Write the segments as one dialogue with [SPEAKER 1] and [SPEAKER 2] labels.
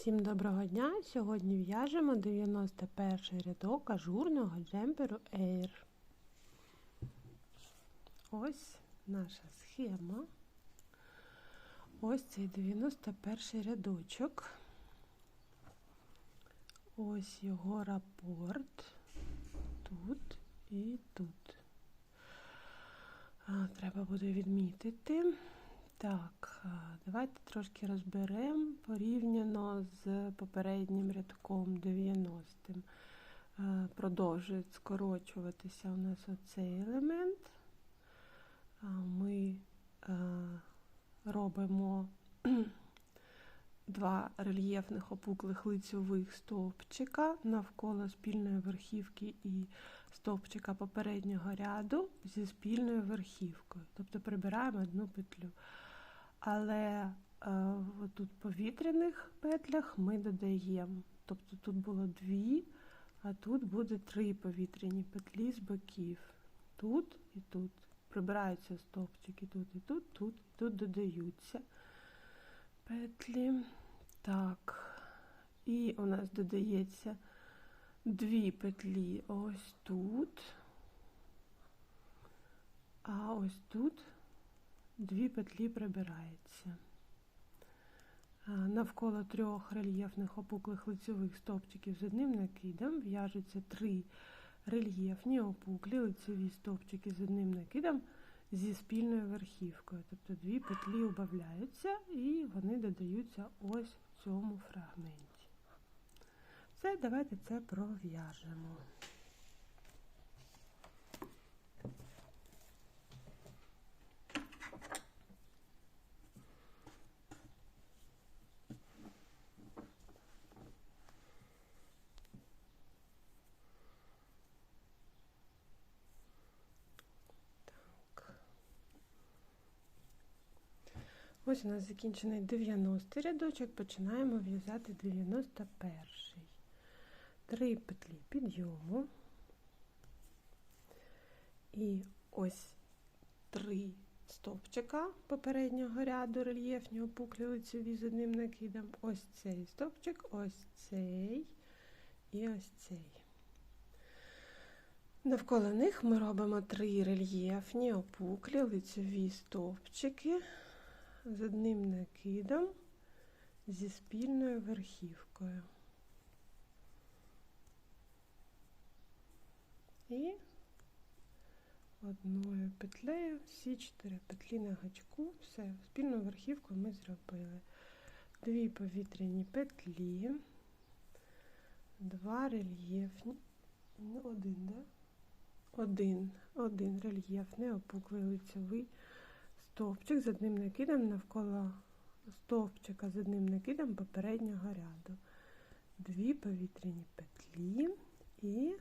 [SPEAKER 1] Всім доброго дня! Сьогодні в'яжемо 91 рядок ажурного джемперу Air. Ось наша схема. Ось цей 91 рядочок. Ось його рапорт. Тут і тут. Треба буде відмітити. Так, давайте трошки розберемо порівняно з попереднім рядком 90-м. Продовжує скорочуватися у нас оцей елемент. Ми робимо два рельєфних опуклих лицьових стовпчика навколо спільної верхівки і стовпчика попереднього ряду зі спільною верхівкою. Тобто прибираємо одну петлю. Але е, тут повітряних петлях ми додаємо. Тобто тут було дві, а тут буде три повітряні петлі з боків. Тут і тут. Прибираються стовпчики тут і тут, тут і тут додаються петлі. Так, і у нас додається дві петлі ось тут, а ось тут дві петлі прибирається. Навколо трьох рельєфних опуклих лицьових стовпчиків з одним накидом в'яжуться три рельєфні опуклі лицеві стовпчики з одним накидом зі спільною верхівкою. Тобто дві петлі убавляються і вони додаються ось в цьому фрагменті. Все, давайте це пров'яжемо. Ось у нас закінчений 90 рядочок, починаємо в'язати 91. Три петлі підйому. І ось три стовпчика попереднього ряду рельєфні опуклі лицеві з одним накидом. Ось цей стовпчик, ось цей і ось цей. Навколо них ми робимо три рельєфні опуклі лицеві стовпчики з одним накидом зі спільною верхівкою. І одною петлею всі чотири петлі на гачку. Все, спільну верхівку ми зробили. Дві повітряні петлі, два рельєфні, ну, один, да? Один, один рельєфний опуклий лицевий стовпчик з одним накидом навколо стовпчика з одним накидом попереднього ряду. Дві повітряні петлі і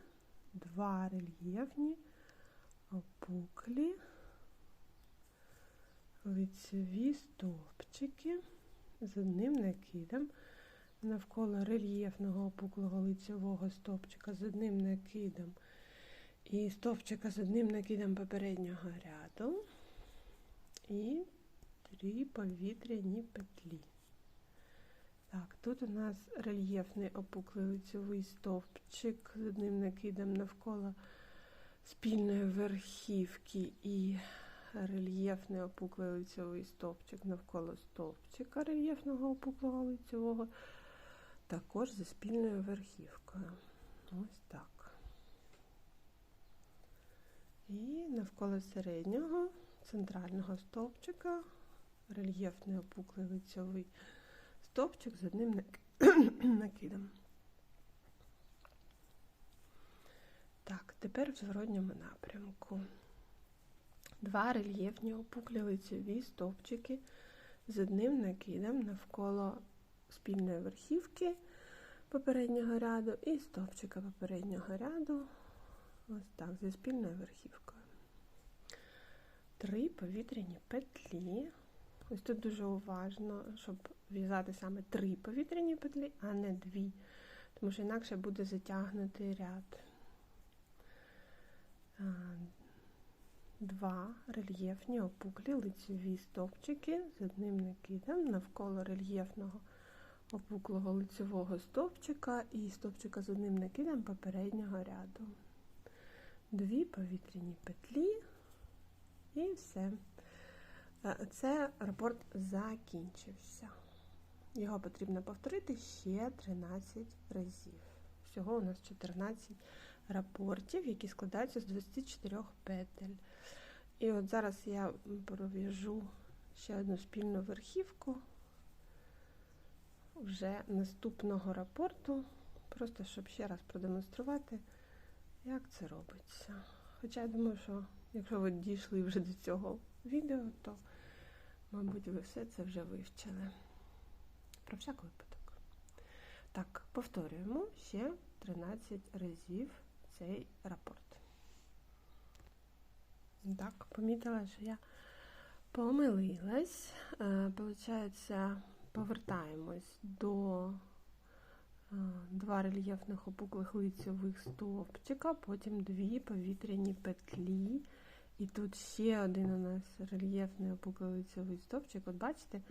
[SPEAKER 1] два рельєфні опуклі. Лицеві стовпчики з одним накидом. Навколо рельєфного опуклого лицевого стовпчика з одним накидом і стовпчика з одним накидом попереднього ряду і три повітряні петлі. Так, тут у нас рельєфний опуклий лицевий стовпчик з одним накидом навколо спільної верхівки і рельєфний опуклий лицевий стовпчик навколо стовпчика рельєфного опуклого лицевого, також зі спільною верхівкою. Ось так. І навколо середнього центрального стовпчика, рельєфний опуклий лицьовий стовпчик з одним накидом. Так, тепер в зворотньому напрямку. Два рельєфні опуклі лицьові стовпчики з одним накидом навколо спільної верхівки попереднього ряду і стовпчика попереднього ряду, ось так, зі спільною верхівкою три повітряні петлі. Ось тут дуже уважно, щоб в'язати саме три повітряні петлі, а не дві, тому що інакше буде затягнутий ряд. Два рельєфні опуклі лицеві стовпчики з одним накидом навколо рельєфного опуклого лицевого стовпчика і стовпчика з одним накидом попереднього ряду. Дві повітряні петлі і все. Е, Це рапорт закінчився. Його потрібно повторити ще 13 разів. Всього у нас 14 рапортів, які складаються з 24 петель. І от зараз я пров'яжу ще одну спільну верхівку вже наступного рапорту, просто щоб ще раз продемонструвати, як це робиться. Хоча я думаю, що якщо ви дійшли вже до цього відео, то, мабуть, ви все це вже вивчили. Про всяк випадок. Так, повторюємо ще 13 разів цей рапорт. Так, помітила, що я помилилась. Е, Получається, повертаємось до е, два рельєфних опуклих лицьових стовпчика, потім дві повітряні петлі. І тут ще один у нас рельєфний опуклий лицьовий стовпчик. От бачите,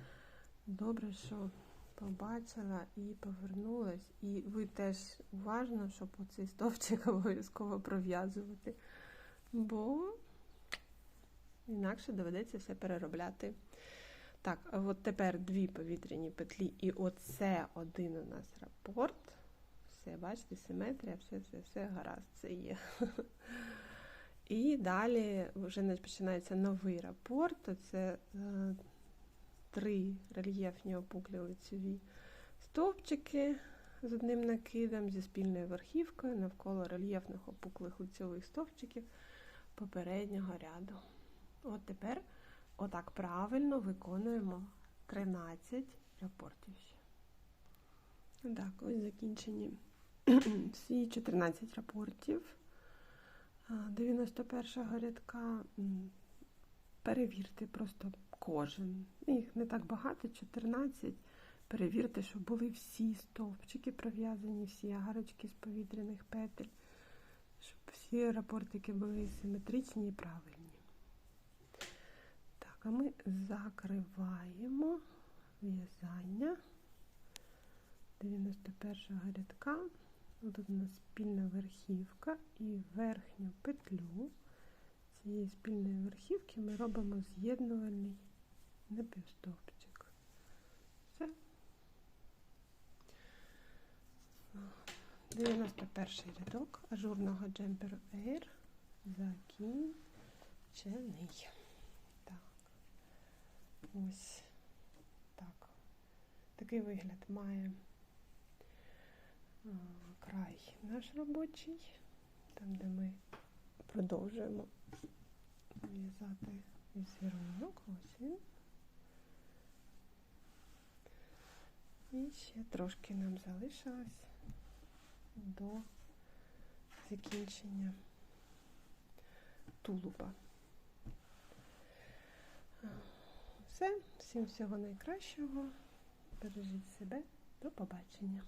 [SPEAKER 1] добре, що побачила і повернулась. І ви теж уважно, щоб оцей стовпчик обов'язково пров'язувати. Бо інакше доведеться все переробляти. Так, от тепер дві повітряні петлі, і оце один у нас рапорт. Все, бачите, симетрія, все, все, все гаразд, це є. І далі вже починається новий рапорт. Це е, три рельєфні опуклі лицеві стовпчики з одним накидом, зі спільною верхівкою навколо рельєфних опуклих лицьових стовпчиків попереднього ряду. От тепер отак правильно виконуємо 13 рапортів. Так, ось закінчені всі 14 рапортів 91-го рядка. Перевірте просто кожен. Їх не так багато, 14. Перевірте, щоб були всі стовпчики пров'язані, всі агарочки з повітряних петель, щоб всі рапортики були симетричні і правильні. Так, а ми закриваємо в'язання 91-го рядка. Тут у нас спільна верхівка і верхню петлю цієї спільної верхівки ми робимо з'єднувальний напівстовпчик. Все. 91 рядок ажурного джемперу Air закінчений. Так. Ось так. Такий вигляд має край наш робочий, там, де ми продовжуємо в'язати візерунок. Ось він. І ще трошки нам залишилось до закінчення тулуба. Все, всім всього найкращого. Бережіть себе, до побачення.